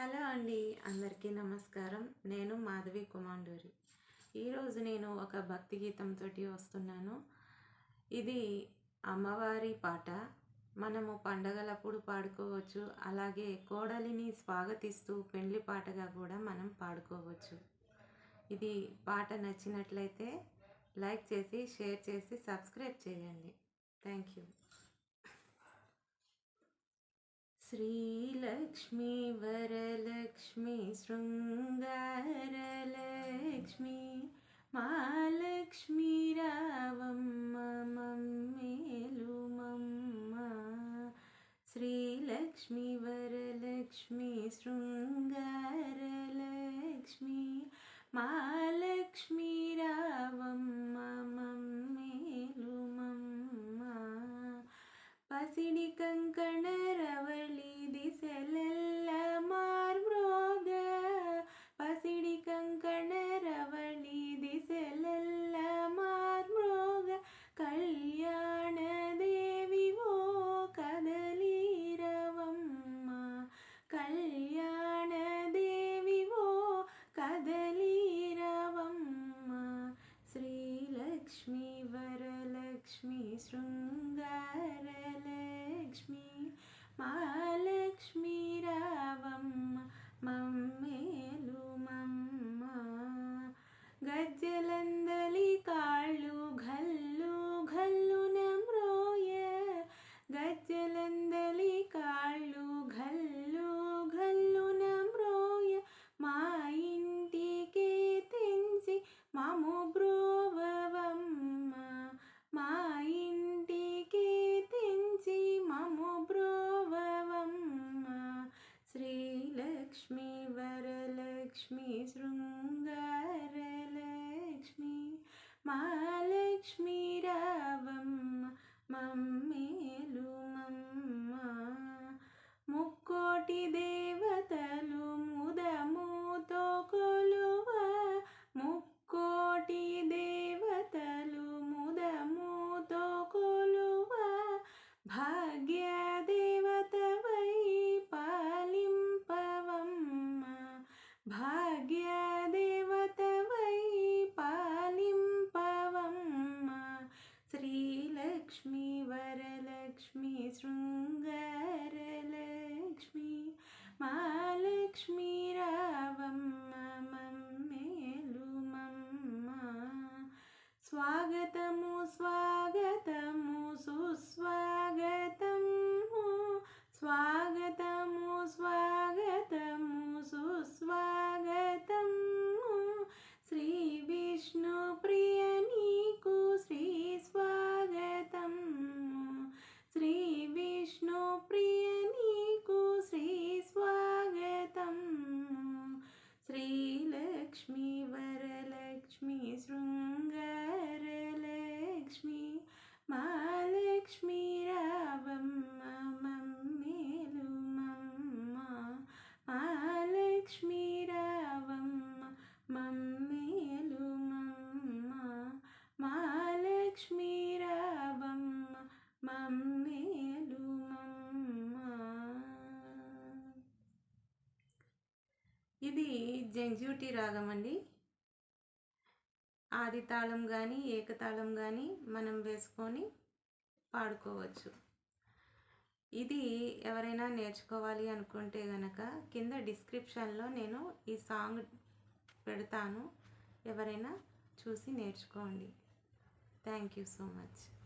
Hello అండి అందరికీ నమస్కారం. నేను మాధవి కుమాండూరి. ఈరోజు నేను ఒక భక్తి గీతంతో వస్తున్నాను. ఇది అమ్మవారి పాట. మనము పండగలప్పుడు పాడుకోవచ్చు. అలాగే కోడలిని స్వాగతిస్తూ పెండ్లి పాటగా కూడా మనం పాడుకోవచ్చు. ఇది పాట నచ్చినట్లయితే లైక్ చేసి షేర్ చేసి సబ్స్క్రైబ్ చేయండి. Thank you. ശ്രീലക്ഷ്മി വരലക്ഷ്മി ശൃംഗാരലക്ഷ്മി മാലക്ഷ്മി രാവമ്മ മമ്മേലുമമ്മ ശ്രീലക്ഷ്മി വരലക്ഷ്മി ശൃംഗാരലക്ഷ്മി മാലക്ഷ്മി രാവമ്മ शृङ्गारलक्ष्मी महालक्ष्मी रावं मम्मी മഹാലക്ഷ്മി രാവമ്മ स्वागतमु स्वागतमु सुस्वा మమ్మేలు మమ్మ. ఇది జంజూటి రాగం అండి. ఆది తాళం కానీ ఏకతాళం కానీ మనం వేసుకొని పాడుకోవచ్చు. ఇది ఎవరైనా నేర్చుకోవాలి అనుకుంటే గనక కింద డిస్క్రిప్షన్లో నేను ఈ సాంగ్ పెడతాను. ఎవరైనా చూసి నేర్చుకోండి. Thank you so much.